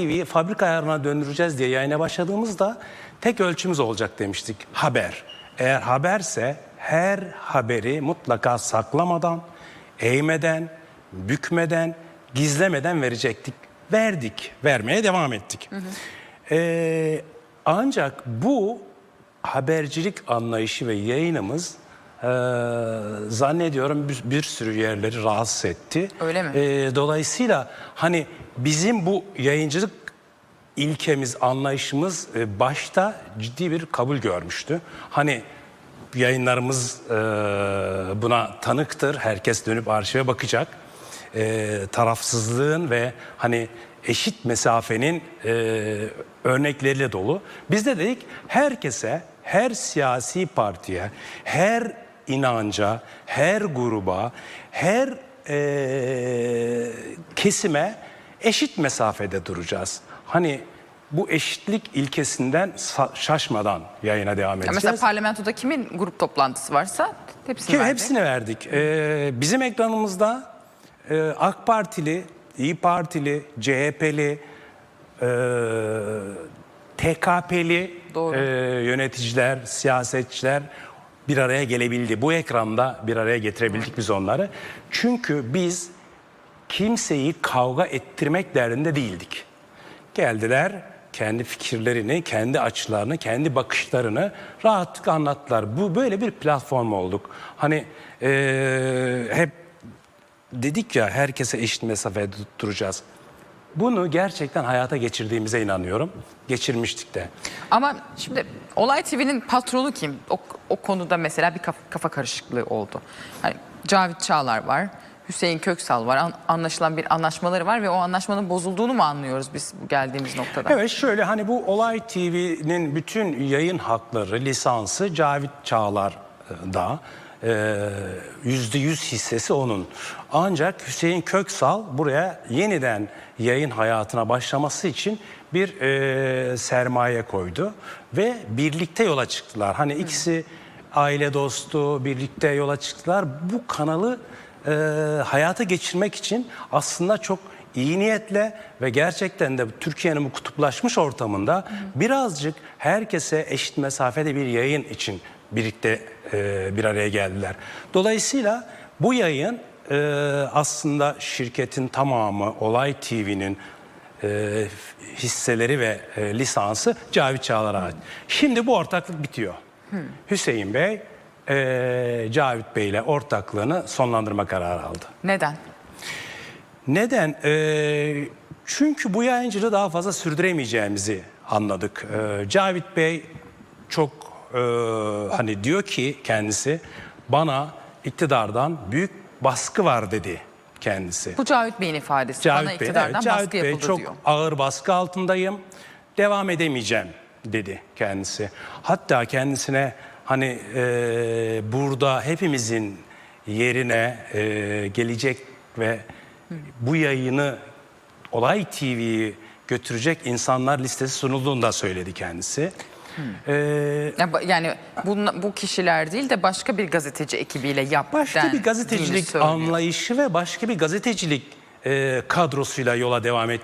TV'yi fabrika ayarına döndüreceğiz diye yayına başladığımızda tek ölçümüz olacak demiştik. Haber. Eğer haberse her haberi mutlaka saklamadan, eğmeden, bükmeden, gizlemeden verecektik. Verdik, vermeye devam ettik. Ee, ancak bu habercilik anlayışı ve yayınımız e, zannediyorum bir, bir sürü yerleri rahatsız etti. Öyle mi? Ee, dolayısıyla hani bizim bu yayıncılık ilkemiz, anlayışımız e, başta ciddi bir kabul görmüştü. Hani yayınlarımız e, buna tanıktır. Herkes dönüp arşive bakacak. E, tarafsızlığın ve hani eşit mesafenin e, örnekleriyle dolu. Biz de dedik herkese, her siyasi partiye, her inanca, her gruba, her e, kesime eşit mesafede duracağız. Hani bu eşitlik ilkesinden şaşmadan yayına devam edeceğiz. mesela parlamentoda kimin grup toplantısı varsa hepsini Ki verdi. hepsini verdik. Ee, bizim ekranımızda e, AK Partili, İyi Partili, CHP'li, e, TKP'li Doğru. e, yöneticiler, siyasetçiler bir araya gelebildi. Bu ekranda bir araya getirebildik biz onları. Çünkü biz kimseyi kavga ettirmek derdinde değildik. Geldiler kendi fikirlerini, kendi açılarını, kendi bakışlarını rahatlıkla anlattılar. Bu böyle bir platform olduk. Hani eee, hep dedik ya herkese eşit mesafede tutturacağız. Bunu gerçekten hayata geçirdiğimize inanıyorum. Geçirmiştik de. Ama şimdi Olay TV'nin patronu kim? O, o konuda mesela bir kafa, karışıklığı oldu. Hani Cavit Çağlar var, Hüseyin Köksal var. An- anlaşılan bir anlaşmaları var ve o anlaşmanın bozulduğunu mu anlıyoruz biz bu geldiğimiz noktada? Evet şöyle hani bu Olay TV'nin bütün yayın hakları, lisansı Cavit Çağlar'da. Ee, Yüzde yüz hissesi onun. Ancak Hüseyin Köksal buraya yeniden yayın hayatına başlaması için bir e, sermaye koydu. Ve birlikte yola çıktılar. Hani ikisi aile dostu, birlikte yola çıktılar. Bu kanalı e, hayata geçirmek için aslında çok iyi niyetle ve gerçekten de Türkiye'nin bu kutuplaşmış ortamında birazcık herkese eşit mesafede bir yayın için birlikte e, bir araya geldiler. Dolayısıyla bu yayın e, aslında şirketin tamamı Olay TV'nin e, hisseleri ve e, lisansı Cavit Çağlar'a ait. Şimdi bu ortaklık bitiyor. Hüseyin Bey e, Cavit Bey ile ortaklığını sonlandırma kararı aldı. Neden? Neden? Ee, çünkü bu yayıncılığı daha fazla sürdüremeyeceğimizi anladık. Ee, Cavit Bey çok e, hani diyor ki kendisi bana iktidardan büyük baskı var dedi kendisi. Bu Cavit Bey'in ifadesi. Bana Cavit Bey, iktidardan evet, Cavit baskı Bey yapıldı çok diyor. ağır baskı altındayım. Devam edemeyeceğim dedi kendisi. Hatta kendisine hani e, burada hepimizin yerine e, gelecek ve bu yayını Olay TV'yi götürecek insanlar listesi sunulduğunu da söyledi kendisi. E, Ya ba- Yani bu, bu kişiler değil de başka bir gazeteci ekibiyle yap. başka bir gazetecilik söylüyor. anlayışı ve başka bir gazetecilik e, kadrosuyla yola devam et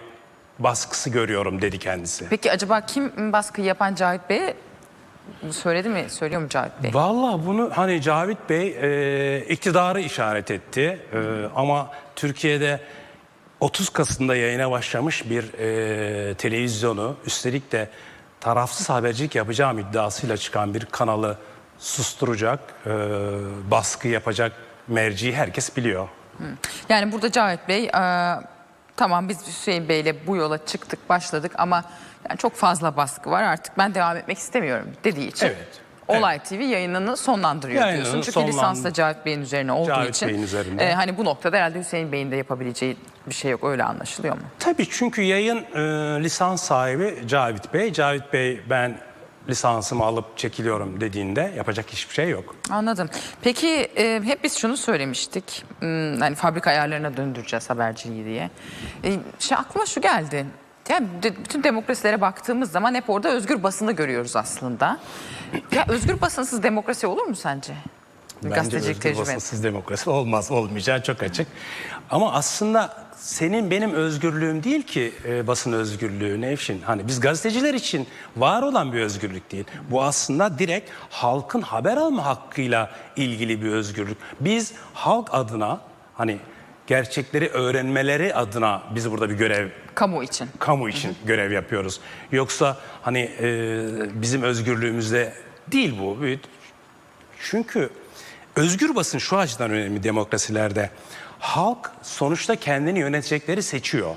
baskısı görüyorum dedi kendisi. Peki acaba kim baskı yapan Cavit Bey'e bunu söyledi mi? Söylüyor mu Cavit Bey? Vallahi bunu hani Cavit Bey e, iktidarı işaret etti E, ama Türkiye'de 30 Kasım'da yayına başlamış bir e, televizyonu üstelik de tarafsız habercilik yapacağım iddiasıyla çıkan bir kanalı susturacak, e, baskı yapacak merciyi herkes biliyor. Yani burada Cavit Bey e, tamam biz Hüseyin Bey'le bu yola çıktık başladık ama yani çok fazla baskı var artık ben devam etmek istemiyorum dediği için. Evet, Olay TV yayınını sonlandırıyor Yayınını diyorsun. Çünkü sonlandı- lisans da Cavit Bey'in üzerine olduğu Cavit için. Bey'in üzerinde. e, hani bu noktada herhalde Hüseyin Bey'in de yapabileceği bir şey yok öyle anlaşılıyor mu? Tabii çünkü yayın e, lisans sahibi Cavit Bey. Cavit Bey ben lisansımı alıp çekiliyorum dediğinde yapacak hiçbir şey yok. Anladım. Peki e, hep biz şunu söylemiştik. Hmm, hani fabrika ayarlarına döndüreceğiz haberciliği diye. E, şey aklıma şu geldi. Yani de- bütün demokrasilere baktığımız zaman hep orada özgür basını görüyoruz aslında. Ya özgür basınsız demokrasi olur mu sence? Bence özgür tecrübe. basınsız demokrasi olmaz, olmayacağı çok açık. Ama aslında senin benim özgürlüğüm değil ki e, basın özgürlüğü Nevşin. Hani biz gazeteciler için var olan bir özgürlük değil. Bu aslında direkt halkın haber alma hakkıyla ilgili bir özgürlük. Biz halk adına hani gerçekleri öğrenmeleri adına biz burada bir görev Kamu için. kamu için görev yapıyoruz. Yoksa hani e, bizim özgürlüğümüzde değil bu. Çünkü özgür basın şu açıdan önemli demokrasilerde. Halk sonuçta kendini yönetecekleri seçiyor.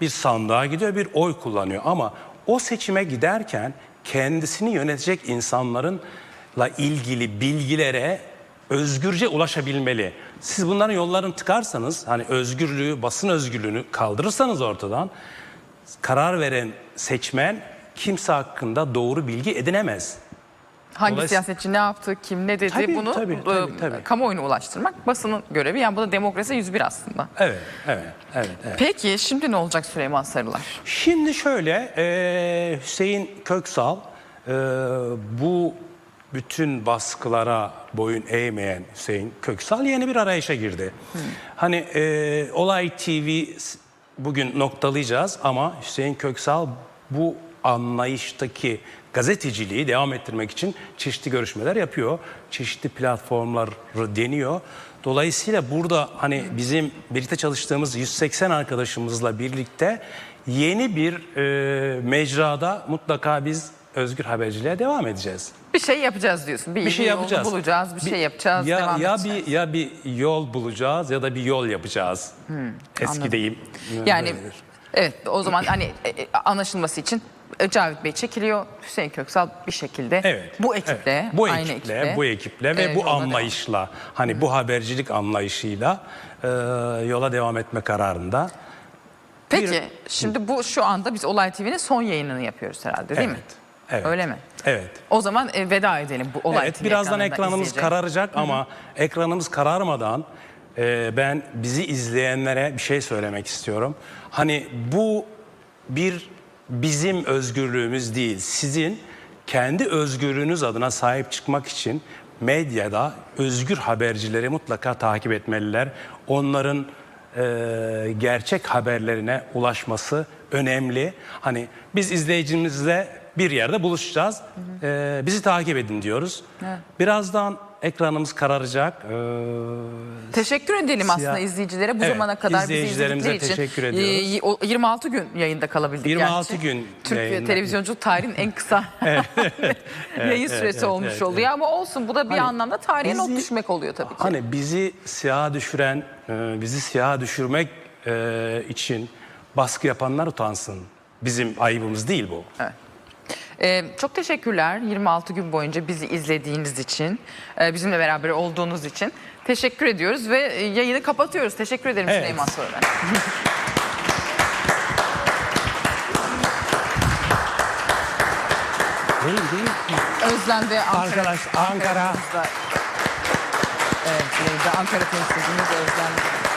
Bir sandığa gidiyor, bir oy kullanıyor ama o seçime giderken kendisini yönetecek insanlarınla ilgili bilgilere özgürce ulaşabilmeli. Siz bunların yollarını tıkarsanız, hani özgürlüğü, basın özgürlüğünü kaldırırsanız ortadan karar veren seçmen kimse hakkında doğru bilgi edinemez. Hangi siyasetçi ne yaptı, kim ne dedi Tabii, bunu tabii, e, tabii, tabii. kamuoyuna ulaştırmak basının görevi. Yani bu da demokrasi 101 aslında. Evet, evet, evet. evet. Peki şimdi ne olacak Süleyman Sarılar? Şimdi şöyle e, Hüseyin Köksal e, bu bütün baskılara boyun eğmeyen Hüseyin Köksal yeni bir arayışa girdi. Hani e, Olay TV bugün noktalayacağız ama Hüseyin Köksal bu anlayıştaki gazeteciliği devam ettirmek için çeşitli görüşmeler yapıyor. Çeşitli platformları deniyor. Dolayısıyla burada hani bizim birlikte çalıştığımız 180 arkadaşımızla birlikte yeni bir e, mecrada mutlaka biz özgür haberciliğe devam edeceğiz. Bir şey yapacağız diyorsun. Bir, Bir şey yapacağız. bulacağız, bir, şey yapacağız, Ya, devam ya edeceğiz. bir ya bir yol bulacağız ya da bir yol yapacağız. Eski anladım. deyim. Yani böyledir. evet o zaman hani e, e, anlaşılması için e, Cavit Bey çekiliyor. Hüseyin Köksal bir şekilde Evet. bu ekiple, evet. bu aynı ekiple, ekiple, bu ekiple ve e, bu yoluna devam. anlayışla, hani bu habercilik anlayışıyla e, yola devam etme kararında. Peki Bir- şimdi bu şu anda biz Olay TV'nin son yayınını yapıyoruz herhalde değil mi? Evet. Öyle mi? Evet. O zaman e, veda edelim bu Olay evet, TV birazdan ekranında ekranımız izleyecek. kararacak ama ekranımız kararmadan e, ben bizi izleyenlere bir şey söylemek istiyorum. Hani bu bir bizim özgürlüğümüz değil. Sizin kendi özgürlüğünüz adına sahip çıkmak için medyada özgür habercileri mutlaka takip etmeliler. Onların e, gerçek haberlerine ulaşması önemli. Hani biz izleyicimizle bir yerde buluşacağız. E, bizi takip edin diyoruz. Birazdan ekranımız kararacak. E, Teşekkür edelim Siyah- aslında izleyicilere bu Evet, zamana kadar bizi izledikleri için. teşekkür ediyoruz. Ee, o 26 gün yayında kalabildik 26 gerçi. gün Türkiye yayında. televizyonculuk tarihinin en kısa yayın süresi evet, olmuş evet, oluyor ama olsun bu da bir Hani anlamda tarihe not düşmek oluyor tabii ki. Hani bizi siyaha düşüren, e, bizi siyaha düşürmek e, için baskı yapanlar utansın. Bizim ayıbımız değil bu. Ee, çok teşekkürler 26 gün boyunca bizi izlediğiniz için, e, bizimle beraber olduğunuz için. Teşekkür ediyoruz ve e, yayını kapatıyoruz. Teşekkür ederim Evet. Süleyman Soylu. Değil, değil. Özlem ve Ankara. Arkadaş, Ankara. Evet, yayında Ankara temsilcimiz Özlem